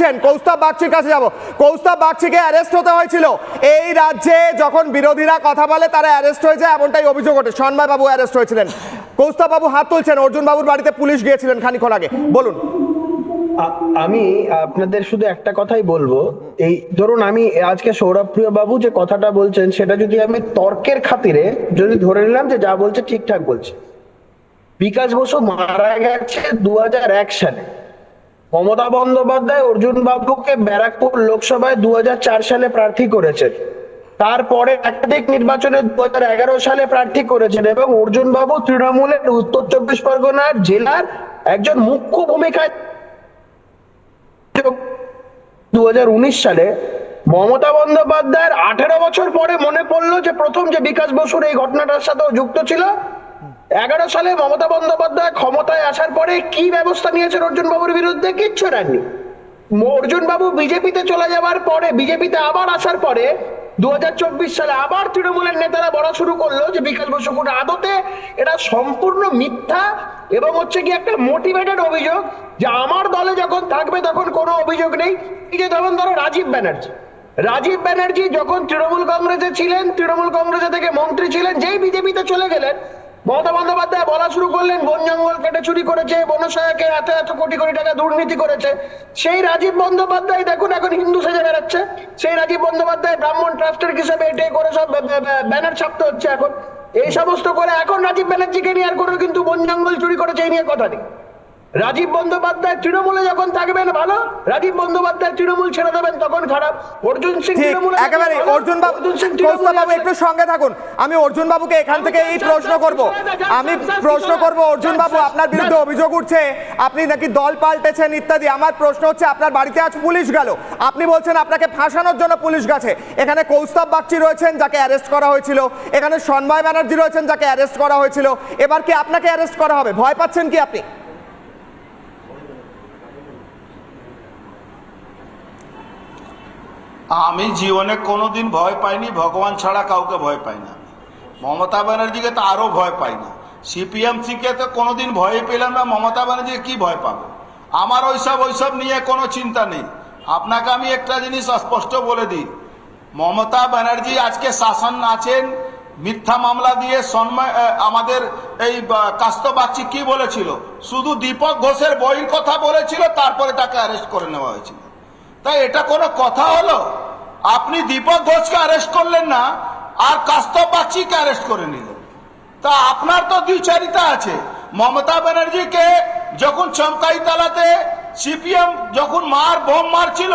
তুলছেন কৌস্তব বাগচির কাছে যাব। কৌস্তব বাগচিকে অ্যারেস্ট হতে হয়েছিল। এই রাজ্যে যখন বিরোধীরা কথা বলে, তারা অ্যারেস্ট হয়ে যায়, এমনটাই অভিযোগ ওঠে। সন্ময় বাবু অ্যারেস্ট হয়েছিলেন। কৌস্তব বাবু হাত তুলছেন অর্জুন বাবুর বাড়িতে পুলিশ গিয়েছিলেন খানিক্ষণ আগে। বলুন। আমি আপনাদের শুধু একটা কথাই বলব। এই ধরুন, আমি আজকে সৌরভপ্রিয় বাবু যে কথাটা বলছেন, সেটা যদি আমি তর্কের খাতিরে যদি ধরে নিলাম যে যা বলছে ঠিকঠাক বলছে। বিকাশ বসু মারা গেছে দু হাজার এক সালে। মমতা বন্দ্যোপাধ্যায় অর্জুন বাবুকে ব্যারাকপুর লোকসভায় দু হাজার চার সালে প্রার্থী করেছেন। তারপরে একাধিক নির্বাচনে দুহাজার এগারো সালে প্রার্থী করেছেন এবং অর্জুন বাবু তৃণমূলের উত্তর চব্বিশ পরগনার জেলার একজন মুখ্য ভূমিকায় দু হাজার উনিশ সালে মমতা বন্দ্যোপাধ্যায়ের আঠেরো বছর পরে মনে পড়ল যে প্রথম যে বিকাশ বসুর এই ঘটনাটার সাথেও যুক্ত ছিল এগারো সালে মমতা বন্দ্যোপাধ্যায় ক্ষমতায় আসার পরে কি ব্যবস্থা নিয়েছেন অর্জুন বাবুর বিরুদ্ধে? কিচ্ছু নেননি অর্জুন বাবু বিজেপিতে চলে যাওয়ার পরে, বিজেপিতে আবার আসার পরে দু হাজার চব্বিশ সালে আবার তৃণমূলের নেতারা বলা শুরু করল যে বিকাশ বসু কোনো আদতে এটা সম্পূর্ণ মিথ্যা এবং হচ্ছে কি একটা মোটিভেটেড অভিযোগ যে আমার দলে যখন থাকবে তখন কোনো অভিযোগ নেই। এই যে যেমন ধরো রাজীব ব্যানার্জি। রাজীব ব্যানার্জি যখন তৃণমূল কংগ্রেসে ছিলেন, তৃণমূল কংগ্রেসে থেকে মন্ত্রী ছিলেন, যেই বিজেপিতে চলে গেলেন মমতা বন্দ্যোপাধ্যায় বলা শুরু করলেন, বন জঙ্গল কেটে চুরি করেছে, বনসায়াকে এত এত কোটি কোটি টাকা দুর্নীতি করেছে। সেই রাজীব বন্দ্যোপাধ্যায় দেখুন এখন হিন্দু সেজে বেড়াচ্ছে। সেই রাজীব বন্দ্যোপাধ্যায় ব্রাহ্মণ ট্রাস্টের হিসেবে এটে করে সব ব্য- ব্য- ব্য- ব্যানার ছাপতে হচ্ছে এখন। এই সমস্ত করে এখন রাজীব ব্যানার্জিকে নিয়ে আর কোনো কিন্তু বন জঙ্গল চুরি করেছে, এই নিয়ে কথা নেই। রাজীব বন্দ্যোপাধ্যায় তৃণমূলে যখন থাকবেন ভালো? রাজীব বন্দ্যোপাধ্যায় তৃণমূল ছেড়ে দেবেন তখন খারাপ। অর্জুন সিং তৃণমূলে একেবারে অর্জুন বাবু অর্জুন সিং কৌস্তব তৃণমূলে বাবু একটু সঙ্গে থাকুন। আমি অর্জুন বাবুকে এখান থেকে এই প্রশ্ন করব। আমি প্রশ্ন করব অর্জুন বাবু আপনার বিরুদ্ধে অভিযোগ উঠছে? আপনি নাকি দল পাল্টেছেন ইত্যাদি? আমার প্রশ্ন হচ্ছে আপনার বাড়িতে আজ পুলিশ গেল। আপনি বলছেন আপনাকে ফাঁসানোর জন্য পুলিশ গেছে। এখানে কৌস্তব বাগচি রয়েছেন যাকে অ্যারেস্ট করা হয়েছিল। এখানে সন্ময় ব্যানার্জি রয়েছেন যাকে অ্যারেস্ট করা হয়েছিল। এবার কি আপনাকে অ্যারেস্ট করা হবে? ভয় পাচ্ছেন কি আপনি? আমি জীবনে কোনোদিন ভয় পাইনি, ভগবান ছাড়া কাউকে ভয় পাই না। মমতা ব্যানার্জিকে তো আরও ভয় পাই না। সিপিএমসিকে তো কোনোদিন ভয় পেলাম না, মমতা ব্যানার্জিকে কি ভয় পাবো? আমার ওইসব ওইসব নিয়ে কোনো চিন্তা নেই। আপনাকে আমি একটা জিনিস স্পষ্ট বলে দিই। মমতা ব্যানার্জি আজকে শাসন আছেন মিথ্যা মামলা দিয়ে সন্ময় আমাদের এই, বা- কাস্ত বাচ্চি কি বলেছিল? শুধু দীপক ঘোষের বইয়ের কথা বলেছিল, তারপরে তাকে অ্যারেস্ট করে নেওয়া হয়েছিল। তাই এটা কোনো কথা হলো? আপনি দীপক ঘোষকে অ্যারেস্ট করলেন না, আর কাস্তব বাগচিকে অ্যারেস্ট করে নিলেন। তা আপনার তো দ্বিচারিতা আছে। মমতা ব্যানার্জিকে যখন চমকাই তালাতে, সিপিএম যখন মার বোম মারছিল,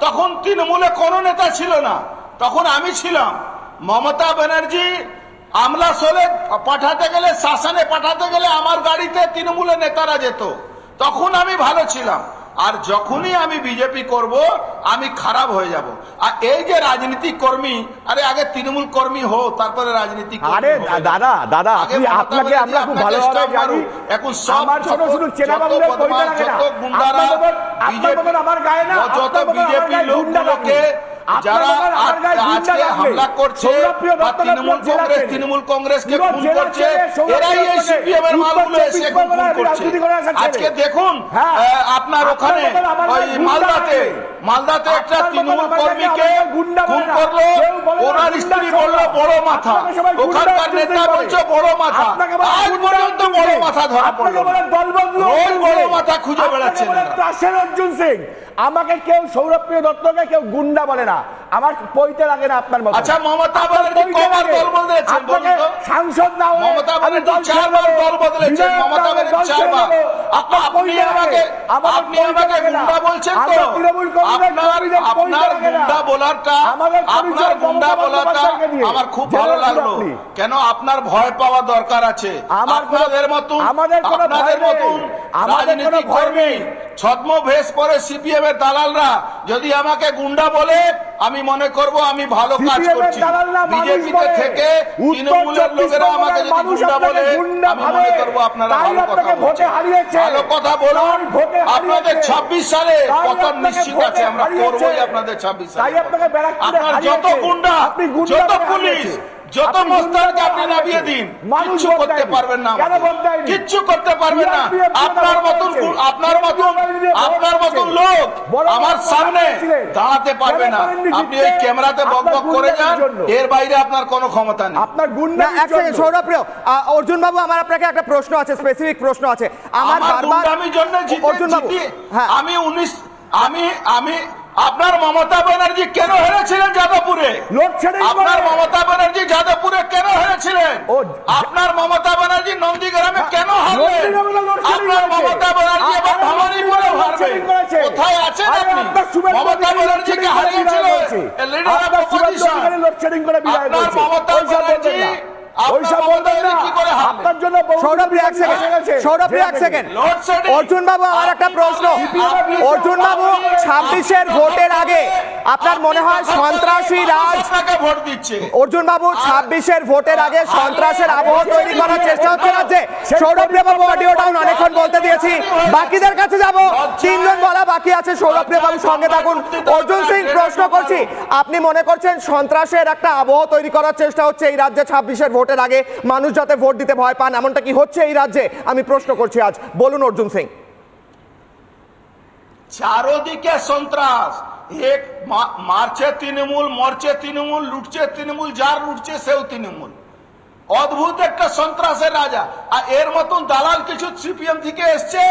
তখন তৃণমূলে কোনো নেতা ছিল না। তখন আমি ছিলাম। মমতা ব্যানার্জি আমলা সোলে পাঠাতে গেলে, শাসনে পাঠাতে গেলে আমার গাড়িতে তৃণমূলের নেতারা যেত। তখন আমি ভালো ছিলাম। আর যখনই আমি বিজেপি করব আমি খারাপ হয়ে যাব। আর এই যে রাজনীতি কর্মী আরে আগে তৃণমূল কর্মী হো তারপরে রাজনীতি আরে দাদা দাদা আপনি আপনাকে আমরা খুব ভালো ভালোভাবে জানি। এখন সব আমার ছোট শুধু চেনা বাবুদের বদমাশ, লাগে না। আপনার আমার গায়ে না যত বিজেপি লোকগুলোকে যারা আজকে হামলা করছে বা তৃণমূল কংগ্রেস। তৃণমূল কংগ্রেসকে খুন করছে এরাই এই সিপিএম এর মালগুলো এসে খুন করছে। আজকে দেখুন হ্যাঁ। আপনার ওখানে ওই মালদাতে। মালদাতে একটা তৃণমূল কর্মীকে খুন করল ওনার স্ত্রী বলল বড় মাথা। ওখানকার নেতা বলছে বড় মাথা। আজ পর্যন্ত বড় মাথা ধরা পড়ল। রোজ বড় মাথা খুঁজে বলে অর্জুন সিং। আমাকে কেউ সৌরভপ্রিয় দত্তকে কেউ গুন্ডা বলে না। আমার পইতে লাগে না আপনার মতো। আচ্ছা, মমতা ব্যানার্জি কবার লাগে। দল বদলেছেন? সাংসদ না মমতা ব্যানার্জি চারবার দল বদলেছেন। মমতা ব্যানার্জি চারবার। আপনি আমাকে- আপনি আমাকে গুন্ডা বলছেন তো? আপনার- আপনার গুন্ডা আপনার গুন্ডা বলাটা আমার খুব ভালো লাগল কেন আপনার ভয় পাওয়া দরকার আছে আপনাদের মতন আপনাদের। মতন রাজনীতি কর্মী ছদ্ম ভেস পরে সিপিএম এর দালালরা যদি আমাকে গুন্ডা বলে আমি মনে করব আমি ভালো কাজ করছি বিজেপিতে থেকে তৃণমূলের লোকেরা আমাকে যদি গুন্ডা বলে আমি মনে করব আপনারা ভালো কথা ভোটে হারিয়েছে। ভালো কথা বলুন আপনাদের হারিয়েছে। ছাব্বিশ সালে তাই পতন নিশ্চিত আছে আমরা। করবোই আপনাদের ছাব্বিশ সালে আপনার যত। গুন্ডা যত পুলিশ যত মোস্তানকে আপনি। নামিয়ে কিচ্ছু করতে পারবেন না। কিচ্ছু করতে পারবেন না। আপনার মতন আপনার মতন আপনার মতন লোক আমার সামনে দাঁড়াতে পারবে না। আপনি ওই ক্যামেরাতে বক আপনার বক করে যান এর বাইরে আপনার কোনো ক্ষমতা নেই। আপনার না গুন্ডা এক সেকেন্ড সৌরভ প্রিয় অর্জুন বাবু আমার আপনাকে একটা প্রশ্ন আছে স্পেসিফিক প্রশ্ন আছে। আমার বারবার গুন্ডামির জন্য জিতে অর্জুন বাবু জিতে হ্যাঁ। আমি উনিশ আমি আমি আপনার মমতা ব্যানার্জি কেন হেরেছিলেন যাদবপুরে? আপনার মমতা ব্যানার্জি যাদবপুরে কেন হেরেছিলেন? আপনার মমতা ব্যানার্জি নন্দীগ্রামে কেন হারলেন? আপনার। মমতা ব্যানার্জি এবার ভবানীপুরে হারবে। কোথায় আছেন আপনি? মমতা অধিকারী ব্যানার্জিকে লোডশেডিং করে হারিয়েছিল বিদায় করেছে। লিডার অফ অপোজিশন আপনার মমতা ব্যানার্জি আপনার মমতা ব্যানার্জি কি করে সৌরভ এক সেকেন্ড। সৌরভ এক সেকেন্ড অর্জুন বাবু আমার একটা প্রশ্ন। অর্জুন বাবু ছাব্বিশের ভোটের আগে আপনার মনে হয় সন্ত্রাসী রাজ অর্জুন বাবু ছাব্বিশের ভোটের আগে সন্ত্রাসের আবহ তৈরি করার চেষ্টা হচ্ছে সৌরভ বাবু অডিও ডাউন অনেকক্ষণ বলতে দিয়েছি। বাকিদের কাছে যাব। তিনজন বলা বাকি আছে। সৌরভ সঙ্গে থাকুন। অর্জুন সিং প্রশ্ন করছি আপনি মনে করছেন সন্ত্রাসের একটা আবহ তৈরি করার চেষ্টা হচ্ছে এই রাজ্যে ছাব্বিশের ভোটের আগে? মানুষ যাতে ভোট দিতে ভয় পান এমনটা কি হচ্ছে এই রাজ্যে? আমি প্রশ্ন করছি আজ। বলুন অর্জুন সিং। চারোদিকে সন্ত্রাস। এক মারছে তৃণমূল মরছে তৃণমূল লুটছে তৃণমূল যার লুটছে সেও তৃণমূল। অদ্ভুত একটা সন্ত্রাসের রাজা। আর এর মতন দালাল কিছু সিপিএম থেকে এসছে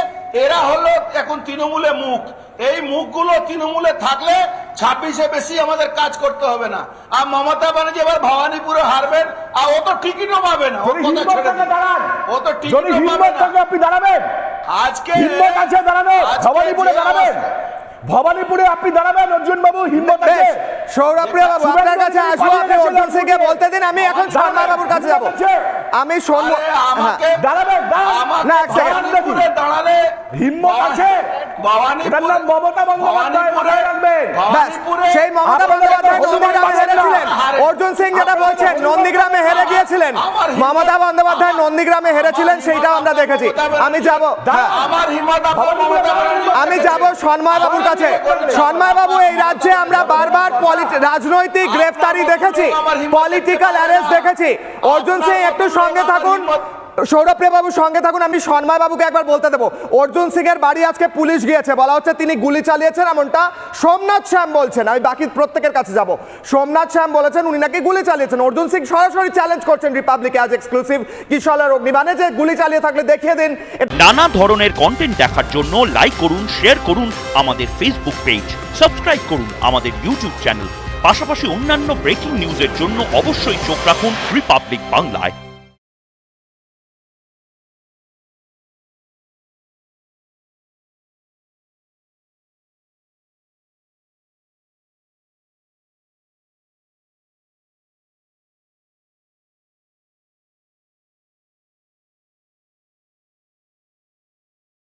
এরা হলো এখন তৃণমূলে মুখ। এই মুখগুলো তৃণমূলে থাকলে ছাব্বিশে বেশি আমাদের কাজ করতে হবে না। আর মমতা ব্যানার্জি এবার ভবানীপুরে হারবেন আর ও তো টিকিটও পাবে না। ও তো টিকিটও পাবে না। আপনি দাঁড়াবেন। আজকে ভবানীপুরে দাঁড়াবেন। ভবানীপুরে আপনি দাঁড়াবেন অর্জুন বাবু হিম্মত আছে। বেশ। সৌরভ প্রিয় বাবু আপনার কাছে আসব আপনি অর্জুন সিংকে বলতে দিন আমি এখন শর্মা বাবুর কাছে যাব। আমি শর্মা দাঁড়াবেন না, হিম্মত আছে? নাম মমতা বন্দ্যোপাধ্যায়, মাথায় রাখবেন। ব্যাস সেই মমতা বন্দ্যোপাধ্যায় নন্দীগ্রামে হেরেছিলেন অর্জুন সিং যেটা বলছেন নন্দীগ্রামে হেরে গিয়েছিলেন। মমতা বন্দ্যোপাধ্যায় নন্দীগ্রামে হেরেছিলেন সেইটাও আমরা দেখেছি। আমি যাব হ্যাঁ। আমি যাব সন্ময় বাবুর কাছে। সন্ময় বাবু এই রাজ্যে আমরা বারবার রাজনৈতিক গ্রেফতারি দেখেছি। পলিটিক্যাল অ্যারেস্ট দেখেছি। অর্জুন সিং একটু সঙ্গে থাকুন। সৌরভ বাবু সঙ্গে থাকুন, আমি সন্ময় বাবুকে একবার বলতে দেবো। অর্জুন সিং এর বাড়ি আজকে পুলিশ গিয়েছে, বলা হচ্ছে তিনি গুলি চালিয়েছেন, এমনটা সোমনাথ শ্যাম বলছেন। আমি বাকি প্রত্যেকের কাছে যাব। সোমনাথ শ্যাম বলেছেন, উনি নাকি গুলি চালিয়েছেন। অর্জুন সিং সরাসরি চ্যালেঞ্জ করছেন রিপাবলিকে আজ এক্সক্লুসিভ কিশলের অগ্নিবাণে যে গুলি চালিয়ে থাকলে দেখিয়ে দিন। নানা ধরনের কন্টেন্ট দেখার জন্য লাইক করুন শেয়ার করুন আমাদের ফেসবুক পেজ সাবস্ক্রাইব করুন আমাদের ইউটিউব চ্যানেল পাশাপাশি অন্যান্য ব্রেকিং নিউজের জন্য অবশ্যই চোখ রাখুন রিপাবলিক বাংলায়